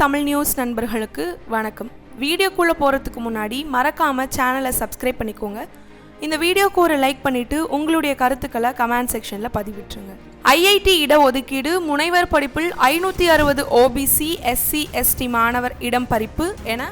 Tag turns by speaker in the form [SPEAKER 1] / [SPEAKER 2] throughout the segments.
[SPEAKER 1] Tamil news நண்பர்களுக்கு வணக்கம். வீடியோக்குள்ளே போகிறதுக்கு முன்னாடி மறக்காமல் சேனலை சப்ஸ்கிரைப் பண்ணிக்கோங்க. இந்த வீடியோக்கு ஒரு லைக் பண்ணிவிட்டு உங்களுடைய கருத்துக்களை கமெண்ட் செக்ஷனில் பதிவிட்டுருங்க. ஐஐடி இடஒதுக்கீடு முனைவர் படிப்பில் ஐநூற்றி அறுபது ஓபிசி எஸ்சி எஸ்டி மாணவர் இடம் பறிப்பு என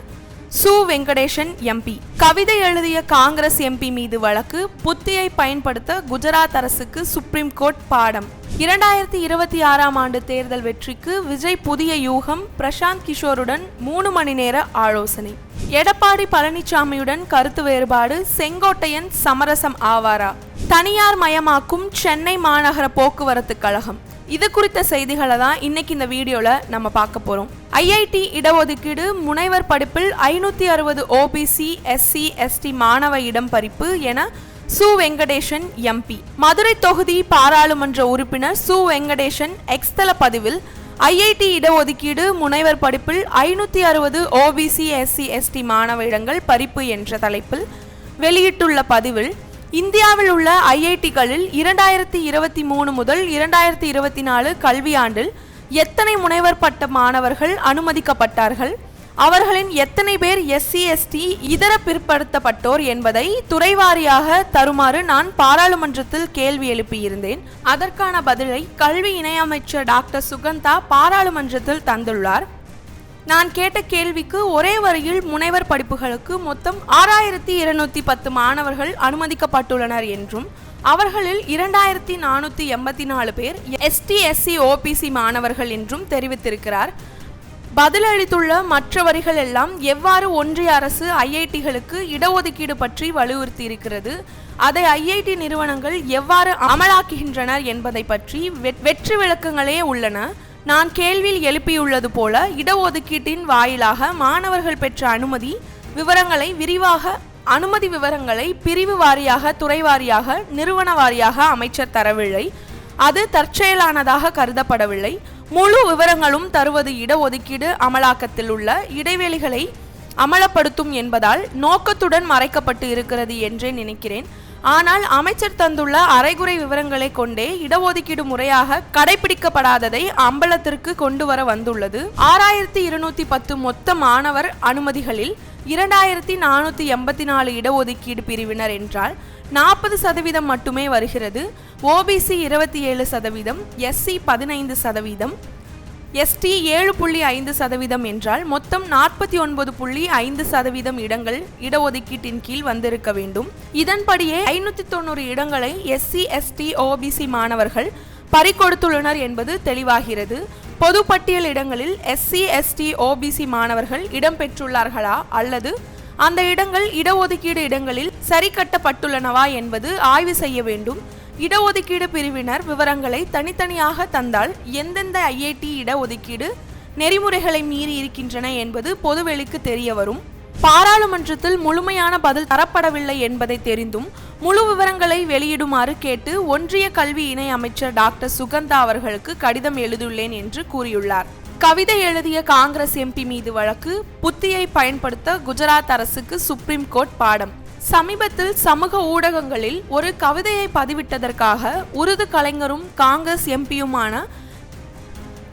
[SPEAKER 1] சு. வெங்கடேசன் எம்பி கவிதை எழுதிய காங்கிரஸ் எம்பி மீது வழக்கு புத்தியை பயன்படுத்த குஜராத் அரசுக்கு சுப்ரீம் கோர்ட் பாடம். இரண்டாயிரத்தி இருபத்தி ஆறாம் ஆண்டு தேர்தல் வெற்றிக்கு விஜய் புதிய யூகம் பிரசாந்த் கிஷோருடன் மூணு மணி நேர ஆலோசனை. எடப்பாடி பழனிசாமியுடன் கருத்து வேறுபாடு செங்கோட்டையன் சமரசம் ஆவாரா? தனியார் மயமாக்கும் சென்னை மாநகர போக்குவரத்து கழகம். இது குறித்த செய்திகளை தான் இன்னைக்கு இந்த வீடியோவில் நம்ம பார்க்க போகிறோம் ஐஐடி இடஒதுக்கீடு முனைவர் படிப்பில் ஐநூற்றி அறுபது ஓபிசி எஸ்சி எஸ்டி மாணவ இடம் பறிப்பு என சு. வெங்கடேசன் எம்பி மதுரை தொகுதி பாராளுமன்ற உறுப்பினர் சு. வெங்கடேசன் எக்ஸ்தல பதிவில் ஐஐடி இடஒதுக்கீடு முனைவர் படிப்பில் ஐநூற்றி அறுபது ஓபிசி எஸ்சி எஸ்டி மாணவ இடங்கள் பறிப்பு என்ற தலைப்பில் வெளியிட்டுள்ள பதிவில் இந்தியாவில் உள்ள ஐஐடிகளில் இரண்டாயிரத்தி இருபத்தி மூணு முதல் இரண்டாயிரத்தி இருபத்தி நாலு கல்வியாண்டில் எத்தனை முனைவர் பட்ட மாணவர்கள் அனுமதிக்கப்பட்டார்கள்? அவர்களின் எத்தனை பேர் எஸ்சி எஸ்டி இதர பிற்படுத்தப்பட்டோர் என்பதை துறைவாரியாக தருமாறு நான் பாராளுமன்றத்தில் கேள்வி எழுப்பியிருந்தேன். அதற்கான பதிலை கல்வி இணையமைச்சர் டாக்டர் சுகந்தா பாராளுமன்றத்தில் தந்துள்ளார். நான் கேட்ட கேள்விக்கு ஒரே வரியில் முனைவர் படிப்புகளுக்கு மொத்தம் ஆறாயிரத்தி இருநூத்தி பத்து மாணவர்கள் அனுமதிக்கப்பட்டுள்ளனர் என்றும் அவர்களில் இரண்டாயிரத்தி நானூற்றி எண்பத்தி நாலு பேர் எஸ்டி எஸ்சி ஓபிசி மாணவர்கள் என்றும் தெரிவித்திருக்கிறார். பதிலளித்துள்ள மற்ற வரிகள் எல்லாம் எவ்வாறு ஒன்றிய அரசு ஐஐடிகளுக்கு இடஒதுக்கீடு பற்றி வலியுறுத்தி இருக்கிறது அதை ஐஐடி நிறுவனங்கள் எவ்வாறு அமலாக்குகின்றனர் என்பதை பற்றி வெற்றி விளக்கங்களே உள்ளன. நான் கேள்வியில் எழுப்பியுள்ளது போல இடஒதுக்கீட்டின் வாயிலாக மாணவர்கள் பெற்ற அனுமதி விவரங்களை விரிவாக அனுமதி விவரங்களை பிரிவு வாரியாக துறை வாரியாக நிறுவன வாரியாக அமைச்சர் தரவில்லை. அது தற்செயலானதாக கருதப்படவில்லை. முழு விவரங்களும் தருவது இடஒதுக்கீடு அமலாக்கத்தில் உள்ள இடைவெளிகளை அமலப்படுத்தும் என்பதால் நோக்கத்துடன் மறைக்கப்பட்டு இருக்கிறது என்றே நினைக்கிறேன். ஆனால் அமைச்சர் தந்துள்ள அரைகுறை விவரங்களை கொண்டே இடஒதுக்கீடு முறையாக கடைபிடிக்கப்படாததை அம்பலத்திற்கு கொண்டு வர வந்துள்ளது. ஆறாயிரத்தி இருநூத்தி பத்து மொத்த மாணவர் அனுமதிகளில் இரண்டாயிரத்தி நானூற்றி எண்பத்தி நாலு இடஒதுக்கீடு பிரிவினர் என்றால் நாற்பது சதவீதம் மட்டுமே வருகிறது. ஓபிசி இருபத்தி ஏழு சதவீதம் எஸ்சி பதினைந்து சதவீதம் எஸ்டி ஏழு புள்ளி ஐந்து சதவீதம் என்றால் மொத்தம் நாற்பத்தி ஒன்பது புள்ளி ஐந்து சதவீதம் இடங்கள் இடஒதுக்கீட்டின் கீழ் வந்திருக்க வேண்டும். இதன்படியே ஐநூற்றி தொண்ணூறு இடங்களை எஸ்சி எஸ்டி ஓபிசி மாணவர்கள் பறிகொடுத்துள்ளனர் என்பது தெளிவாகிறது. பொது பட்டியல் இடங்களில் எஸ்சி எஸ்டி ஓபிசி மாணவர்கள் இடம்பெற்றுள்ளார்களா அல்லது அந்த இடங்கள் இடஒதுக்கீடு இடங்களில் சரி கட்டப்பட்டுள்ளனவா என்பது ஆய்வு செய்ய வேண்டும். இடஒதுக்கீடு பிரிவினர் விவரங்களை தனித்தனியாக தந்தால் எந்தெந்த ஐஐடி இடஒதுக்கீடு நெறிமுறைகளை மீறி இருக்கின்றன என்பது பொதுவெளிக்கு தெரிய வரும். பாராளுமன்றத்தில் முழுமையான பதில் தரப்படவில்லை என்பதை தெரிந்தும் முழு விவரங்களை வெளியிடுமாறு கேட்டு ஒன்றிய கல்வி இணை அமைச்சர் டாக்டர் சுகந்தா அவர்களுக்கு கடிதம் எழுதியுள்ளேன் என்று கூறியுள்ளார். கவிதை எழுதிய காங்கிரஸ் எம்பி மீது வழக்கு புத்தியை பயன்படுத்த குஜராத் அரசுக்கு சுப்ரீம் கோர்ட் பாடம். சமீபத்தில் சமூக ஊடகங்களில் ஒரு கவிதையை பதிவிட்டதற்காக உருது கலைஞரும் காங்கிரஸ் எம்பியுமான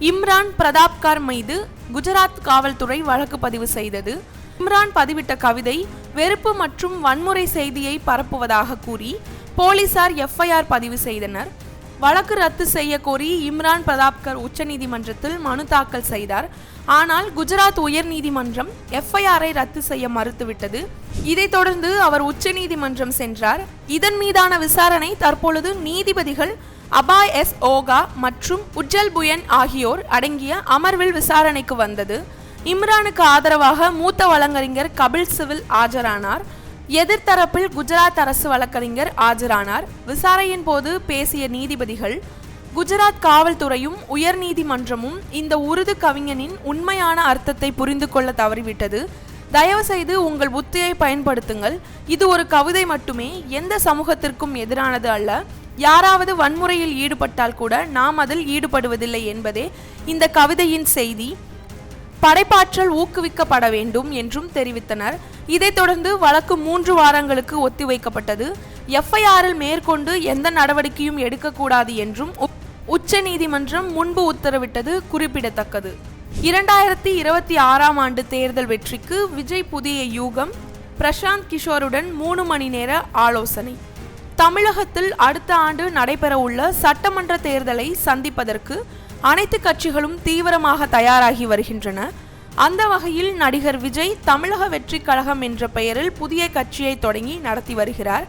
[SPEAKER 1] இம்ரான் பிரதாப்கார் மீது குஜராத் காவல்துறை வழக்கு பதிவு செய்தது. இம்ரான் பதிவிட்ட கவிதை வெறுப்பு மற்றும் வன்முறை செய்தியை பரப்புவதாக கூறி போலீசார் எஃப்ஐஆர் பதிவு செய்தனர். வழக்கு ரத்து செய்ய கோரி இம்ரான் பிரதாப்கர் உச்சநீதிமன்றத்தில் மனு தாக்கல் செய்தார். ஆனால் குஜராத் உயர்நீதிமன்றம் எஃப்ஐஆரை ரத்து செய்ய மறுத்துவிட்டது. இதைத் தொடர்ந்து அவர் உச்சநீதிமன்றம் சென்றார். இதன் மீதான விசாரணை தற்பொழுது நீதிபதிகள் அபாய் எஸ் ஓகா மற்றும் உஜ்ஜல் புயன் ஆகியோர் அடங்கிய அமர்வில் விசாரணைக்கு வந்தது. இம்ரானுக்கு ஆதரவாக மூத்த வழங்கறிஞர் கபில் சிவில் ஆஜரானார். எதிர்த்தரப்பில் குஜராத் அரசு வழக்கறிஞர் ஆஜரானார். விசாரணையின் போது பேசிய நீதிபதிகள் குஜராத் காவல்துறையும் உயர் நீதிமன்றமும் இந்த உருது கவிஞனின் உண்மையான அர்த்தத்தை புரிந்து கொள்ள தவறிவிட்டது. தயவு செய்து உங்கள் புத்தியை பயன்படுத்துங்கள். இது ஒரு கவிதை மட்டுமே எந்த சமூகத்திற்கும் எதிரானது அல்ல. யாராவது வன்முறையில் ஈடுபட்டால் கூட நாம் அதில் ஈடுபடுவதில்லை என்பதே இந்த கவிதையின் செய்தி. படைப்பாற்றல் ஊக்குவிக்கப்பட வேண்டும் என்றும் தெரிவித்தனர். இதைத் தொடர்ந்து வழக்கு மூன்று வாரங்களுக்கு ஒத்திவைக்கப்பட்டது. எஃப்ஐஆரில் மேற்கொண்டு எந்த நடவடிக்கையும் எடுக்கக்கூடாது என்றும் உச்ச நீதிமன்றம் முன்பு உத்தரவிட்டது குறிப்பிடத்தக்கது. இரண்டாயிரத்தி இருபத்தி ஆறாம் ஆண்டு தேர்தல் வெற்றிக்கு விஜய் புதிய யூகம் பிரசாந்த் கிஷோருடன் மூணு மணி நேர ஆலோசனை. தமிழகத்தில் அடுத்த ஆண்டு நடைபெறவுள்ள சட்டமன்ற தேர்தலை சந்திப்பதற்கு அனைத்து கட்சிகளும் தீவிரமாக தயாராகி வருகின்றன. அந்த வகையில் நடிகர் விஜய் தமிழக வெற்றி கழகம் என்ற பெயரில் புதிய கட்சியை தொடங்கி நடத்தி வருகிறார்.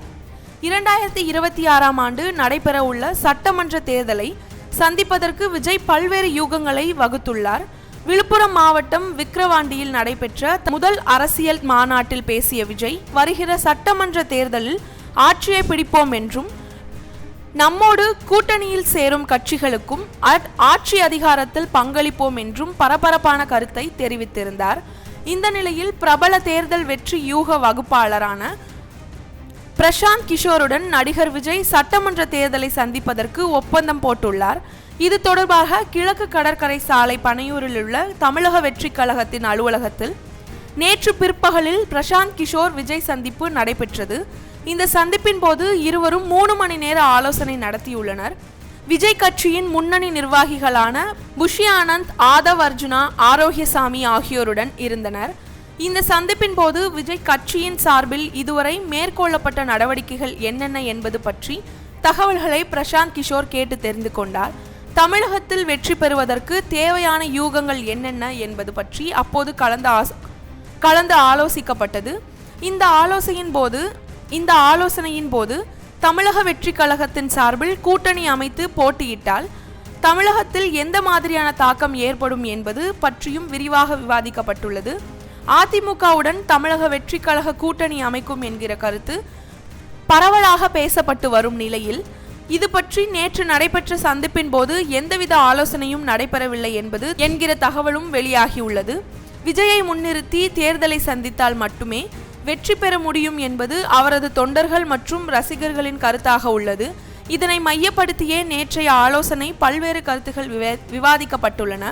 [SPEAKER 1] இரண்டாயிரத்தி இருபத்தி ஆறாம் ஆண்டு நடைபெறவுள்ள சட்டமன்ற தேர்தலை சந்திப்பதற்கு விஜய் பல்வேறு யூகங்களை வகுத்துள்ளார். விழுப்புரம் மாவட்டம் விக்கிரவாண்டியில் நடைபெற்ற முதல் அரசியல் மாநாட்டில் பேசிய விஜய் வருகிற சட்டமன்ற தேர்தலில் ஆட்சியை பிடிப்போம் என்றும் நம்மோடு கூட்டணியில் சேரும் கட்சிகளுக்கும் ஆட்சி அதிகாரத்தில் பங்களிப்போம் என்றும் பரபரப்பான கருத்தை தெரிவித்திருந்தார். இந்த நிலையில் பிரபல தேர்தல் வெற்றி யூக வகுப்பாளரான பிரசாந்த் கிஷோருடன் நடிகர் விஜய் சட்டமன்ற தேர்தலை சந்திப்பதற்கு ஒப்பந்தம் போட்டுள்ளார். இது தொடர்பாக கிழக்கு கடற்கரை சாலை பனையூரில் உள்ள தமிழக வெற்றி கழகத்தின் அலுவலகத்தில் நேற்று பிற்பகலில் பிரசாந்த் கிஷோர் விஜய் சந்திப்பு நடைபெற்றது. இந்த சந்திப்பின் போது இருவரும் மூணு மணி நேர ஆலோசனை நடத்தியுள்ளனர். விஜய் கட்சியின் முன்னணி நிர்வாகிகளான புஷி ஆனந்த் ஆதவ் அர்ஜுனா ஆரோக்கியசாமி ஆகியோருடன் இருந்தனர். இந்த சந்திப்பின் போது விஜய் கட்சியின் சார்பில் இதுவரை மேற்கொள்ளப்பட்ட நடவடிக்கைகள் என்னென்ன என்பது பற்றி தகவல்களை பிரசாந்த் கிஷோர் கேட்டு தெரிந்து கொண்டார். தமிழகத்தில் வெற்றி பெறுவதற்கு தேவையான யூகங்கள் என்னென்ன என்பது பற்றி அப்போது கலந்து கலந்து ஆலோசிக்கப்பட்டது. இந்த ஆலோசையின் போது இந்த ஆலோசனையின் போது தமிழக வெற்றி கழகத்தின் சார்பில் கூட்டணி அமைத்து போட்டியிட்டால் தமிழகத்தில் எந்த மாதிரியான தாக்கம் ஏற்படும் என்பது பற்றியும் விரிவாக விவாதிக்கப்பட்டுள்ளது. அதிமுகவுடன் தமிழக வெற்றி கழக கூட்டணி அமைக்கும் என்கிற கருத்து பரவலாக பேசப்பட்டு வரும் நிலையில் இது பற்றி நேற்று நடைபெற்ற சந்திப்பின் போது எந்தவித ஆலோசனையும் நடைபெறவில்லை என்பது என்கிற தகவலும் வெளியாகியுள்ளது. விஜயை முன்னிறுத்தி தேர்தலை சந்தித்தால் மட்டுமே வெற்றி பெற முடியும் என்பது அவரது தொண்டர்கள் மற்றும் ரசிகர்களின் கருத்தாக உள்ளது. இதனை மையப்படுத்தியே நேற்றைய ஆலோசனை பல்வேறு கருத்துகள் விவாதிக்கப்பட்டுள்ளன.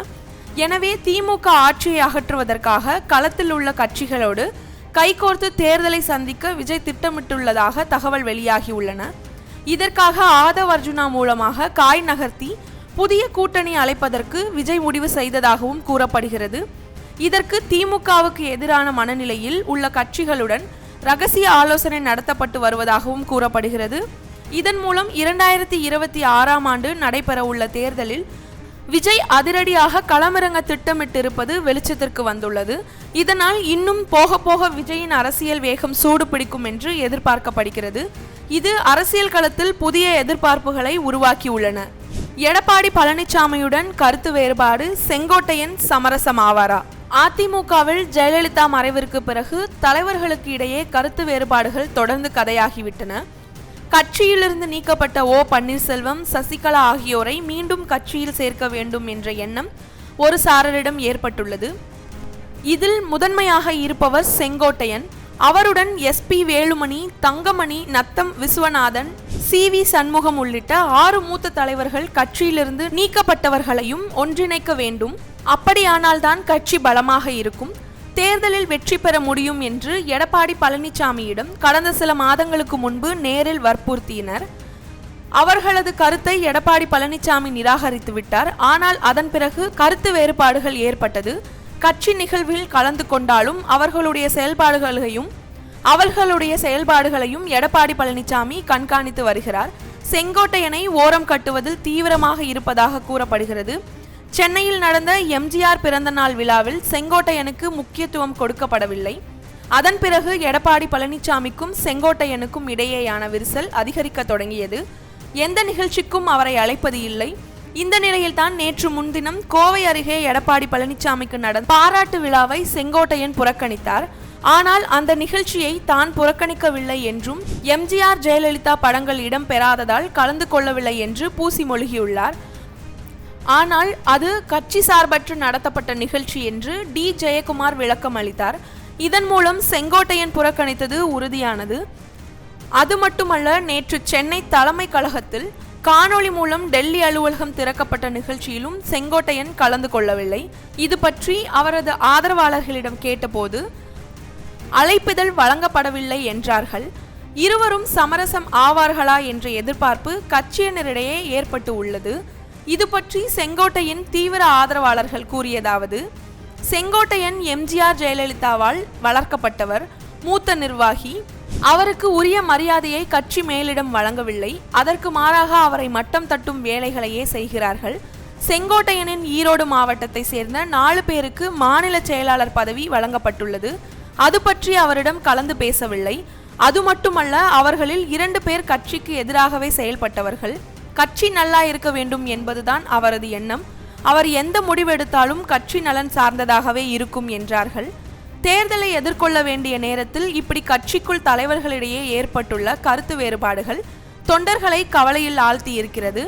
[SPEAKER 1] எனவே திமுக ஆட்சியை அகற்றுவதற்காக களத்தில் உள்ள கட்சிகளோடு கைகோர்த்து தேர்தலை சந்திக்க விஜய் திட்டமிட்டுள்ளதாக தகவல் வெளியாகியுள்ளன இதற்காக ஆதவ் அர்ஜுனா மூலமாக காய் நகர்த்தி புதிய கூட்டணி அழைப்பதற்கு விஜய் முடிவு செய்ததாகவும் கூறப்படுகிறது. இதற்கு திமுகவுக்கு எதிரான மனநிலையில் உள்ள கட்சிகளுடன் ரகசிய ஆலோசனை நடத்தப்பட்டு வருவதாகவும் கூறப்படுகிறது. இதன் மூலம் இரண்டாயிரத்தி இருபத்தி ஆறாம் ஆண்டு நடைபெறவுள்ள தேர்தலில் விஜய் அதிரடியாக களமிறங்க திட்டமிட்டிருப்பது வெளிச்சத்திற்கு வந்துள்ளது. இதனால் இன்னும் போக போக விஜயின் அரசியல் வேகம் சூடு பிடிக்கும் என்று எதிர்பார்க்கப்படுகிறது. இது அரசியல் களத்தில் புதிய எதிர்பார்ப்புகளை உருவாக்கியுள்ளன. எடப்பாடி பழனிசாமியுடன் கருத்து வேறுபாடு செங்கோட்டையன் சமரசமாவாரா? அதிமுகவில் ஜெயலலிதா மறைவிற்கு பிறகு தலைவர்களுக்கு இடையே கருத்து வேறுபாடுகள் தொடர்ந்து கதையாகிவிட்டன. கட்சியிலிருந்து நீக்கப்பட்ட ஓ. பன்னீர்செல்வம் சசிகலா ஆகியோரை மீண்டும் கட்சியில் சேர்க்க வேண்டும் என்ற எண்ணம் ஒரு சாரரிடம் ஏற்பட்டுள்ளது. இதில் முதன்மையாக இருப்பவர் செங்கோட்டையன். அவருடன் SP Velumani Thangamani Natham Viswanathan C. V. Shanmugam உள்ளிட்ட ஆறு மூத்த தலைவர்கள் கட்சியிலிருந்து நீக்கப்பட்டவர்களையும் ஒன்றிணைக்க வேண்டும். அப்படியானால்தான் கட்சி பலமாக இருக்கும். தேர்தலில் வெற்றி பெற முடியும் என்று எடப்பாடி பழனிசாமியிடம் கடந்த சில மாதங்களுக்கு முன்பு நேரில் வற்புறுத்தினர். அவர்களது கருத்தை எடப்பாடி பழனிசாமி நிராகரித்து விட்டார். ஆனால் அதன் பிறகு கருத்து வேறுபாடுகள் ஏற்பட்டது. கட்சி நிகழ்வில் கலந்து கொண்டாலும் அவர்களுடைய செயல்பாடுகளையும் அவர்களுடைய செயல்பாடுகளையும் எடப்பாடி பழனிசாமி கண்காணித்து வருகிறார். செங்கோட்டையனை ஓரம் கட்டுவதில் தீவிரமாக இருப்பதாக கூறப்படுகிறது. சென்னையில் நடந்த எம்ஜிஆர் பிறந்தநாள் விழாவில் செங்கோட்டையனுக்கு முக்கியத்துவம் கொடுக்கப்படவில்லை. அதன் பிறகு எடப்பாடி பழனிசாமிக்கும் செங்கோட்டையனுக்கும் இடையேயான விரிசல் அதிகரிக்க தொடங்கியது. எந்த நிகழ்ச்சிக்கும் அவரை அழைப்பது இல்லை. இந்த நிலையில்தான் நேற்று முன்தினம் கோவை அருகே எடப்பாடி பழனிசாமிக்கு நடந்த பாராட்டு விழாவை செங்கோட்டையன் புறக்கணித்தார். ஆனால் அந்த நிகழ்ச்சியை தான் புறக்கணிக்கவில்லை என்றும் எம்ஜிஆர் ஜெயலலிதா படங்கள் இடம்பெறாததால் கலந்து கொள்ளவில்லை என்று பூசி மொழிகியுள்ளார். ஆனால் அது கட்சி சார்பற்று நடத்தப்பட்ட நிகழ்ச்சி என்று டி. ஜெயக்குமார் விளக்கம் அளித்தார். இதன் மூலம் செங்கோட்டையன் புறக்கணித்தது உறுதியானது. அது மட்டுமல்ல நேற்று சென்னை தலைமை கழகத்தில் காணொளி மூலம் டெல்லி அலுவலகம் திறக்கப்பட்ட நிகழ்ச்சியிலும் செங்கோட்டையன் கலந்து கொள்ளவில்லை. இது பற்றி அவரது ஆதரவாளர்களிடம் கேட்டபோது அழைப்பிதழ் வழங்கப்படவில்லை என்றார்கள். இருவரும் சமரசம் ஆவார்களா என்ற எதிர்பார்ப்பு கட்சியினரிடையே ஏற்பட்டு உள்ளது. இது பற்றி செங்கோட்டையின் தீவிர ஆதரவாளர்கள் கூறியதாவது செங்கோட்டையன் எம்ஜிஆர் ஜெயலலிதாவால் வளர்க்கப்பட்டவர் மூத்த நிர்வாகி அவருக்கு உரிய மரியாதையை கட்சி மேலிடம் வழங்கவில்லை அதற்கு மாறாக அவரை மட்டம் தட்டும் வேலைகளையே செய்கிறார்கள். செங்கோட்டையனின் ஈரோடு மாவட்டத்தை சேர்ந்த நாலு பேருக்கு மாநில செயலாளர் பதவி வழங்கப்பட்டுள்ளது. அது பற்றி அவரிடம் கலந்து பேசவில்லை. அது மட்டுமல்ல அவர்களில் இரண்டு பேர் கட்சிக்கு எதிராகவே செயல்பட்டவர்கள். கட்சி நல்லா இருக்க வேண்டும் என்பதுதான் அவரது எண்ணம். அவர் எந்த முடிவெடுத்தாலும் கட்சி நலன் சார்ந்ததாகவே இருக்கும் என்றார்கள். தேர்தலை எதிர்கொள்ள வேண்டிய நேரத்தில் இப்படி கட்சிக்குள் தலைவர்களிடையே ஏற்பட்டுள்ள கருத்து வேறுபாடுகள் தொண்டர்களை கவலையில் ஆழ்த்தி இருக்கிறது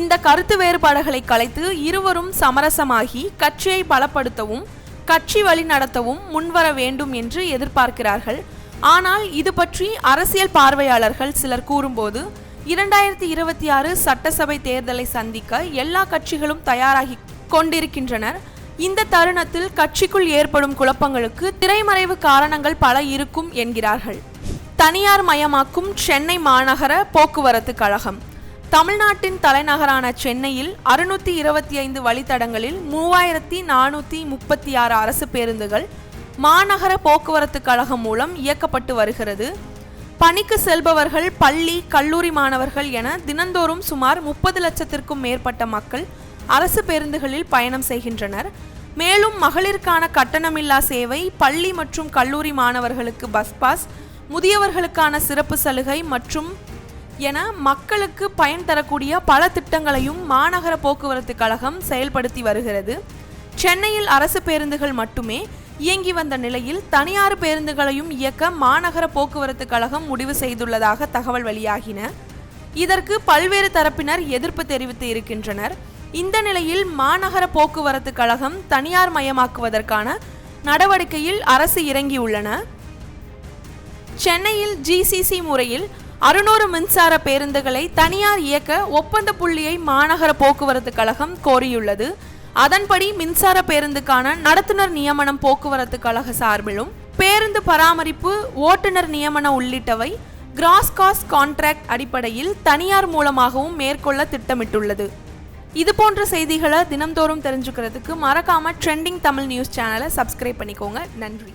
[SPEAKER 1] இந்த கருத்து வேறுபாடுகளை கலைத்து இருவரும் சமரசமாகி கட்சியை பலப்படுத்தவும் கட்சி வழி நடத்தவும் முன்வர வேண்டும் என்று எதிர்பார்க்கிறார்கள். ஆனால் இது பற்றி அரசியல் பார்வையாளர்கள் சிலர் கூறும்போது இரண்டாயிரத்தி இருபத்தி ஆறு சட்டசபை தேர்தலை சந்திக்க எல்லா கட்சிகளும் தயாராகி கொண்டிருக்கின்றனர். இந்த தருணத்தில் கட்சிக்குள் ஏற்படும் குழப்பங்களுக்கு திரைமறைவு காரணங்கள் பல இருக்கும் என்கிறார்கள். தனியார் மயமாக்கும் சென்னை மாநகர போக்குவரத்து கழகம். தமிழ்நாட்டின் தலைநகரான சென்னையில் அறுநூத்தி இருபத்தி ஐந்து வழித்தடங்களில் மூவாயிரத்தி நானூற்றி முப்பத்தி ஆறு அரசு பேருந்துகள் மாநகர போக்குவரத்து கழகம் மூலம் இயக்கப்பட்டு வருகிறது. பணிக்கு செல்பவர்கள் பள்ளி கல்லூரி மாணவர்கள் என தினந்தோறும் சுமார் முப்பது லட்சத்திற்கும் மேற்பட்ட மக்கள் அரசு பேருந்துகளில் பயணம் செய்கின்றனர். மேலும் மகளிருக்கான கட்டணமில்லா சேவை பள்ளி மற்றும் கல்லூரி மாணவர்களுக்கு பஸ் பாஸ் முதியவர்களுக்கான சிறப்பு சலுகை மற்றும் என மக்களுக்கு பயன் தரக்கூடிய பல திட்டங்களையும் மாநகர போக்குவரத்து கழகம் செயல்படுத்தி வருகிறது. சென்னையில் அரசு பேருந்துகள் மட்டுமே இயங்கி வந்த நிலையில் தனியார் பேருந்துகளையும் இயக்க மாநகர போக்குவரத்து கழகம் முடிவு செய்துள்ளதாக தகவல் வெளியாகின. இதற்கு பல்வேறு தரப்பினர் எதிர்ப்பு தெரிவித்து இருக்கின்றனர். இந்த நிலையில் மாநகர போக்குவரத்து கழகம் தனியார் மயமாக்குவதற்கான நடவடிக்கையில் அரசு இறங்கியுள்ளன. சென்னையில் ஜிசிசி முறையில் அறுநூறு மின்சார பேருந்துகளை தனியார் இயக்க ஒப்பந்த புள்ளியை மாநகர போக்குவரத்து கழகம் கோரியுள்ளது. அதன்படி மின்சார பேருந்துக்கான நடத்துனர் நியமனம் போக்குவரத்து கழக சார்பிலும் பேருந்து பராமரிப்பு ஓட்டுநர் நியமனம் உள்ளிட்டவை கிராஸ் காஸ்ட் கான்ட்ராக்ட் அடிப்படையில் தனியார் மூலமாகவும் மேற்கொள்ள திட்டமிட்டுள்ளது. இது போன்ற செய்திகளை தினம்தோறும் தெரிஞ்சுக்கிறதுக்கு மறக்காம ட்ரெண்டிங் தமிழ் நியூஸ் சேனலை சப்ஸ்கிரைப் பண்ணிக்கோங்க. நன்றி.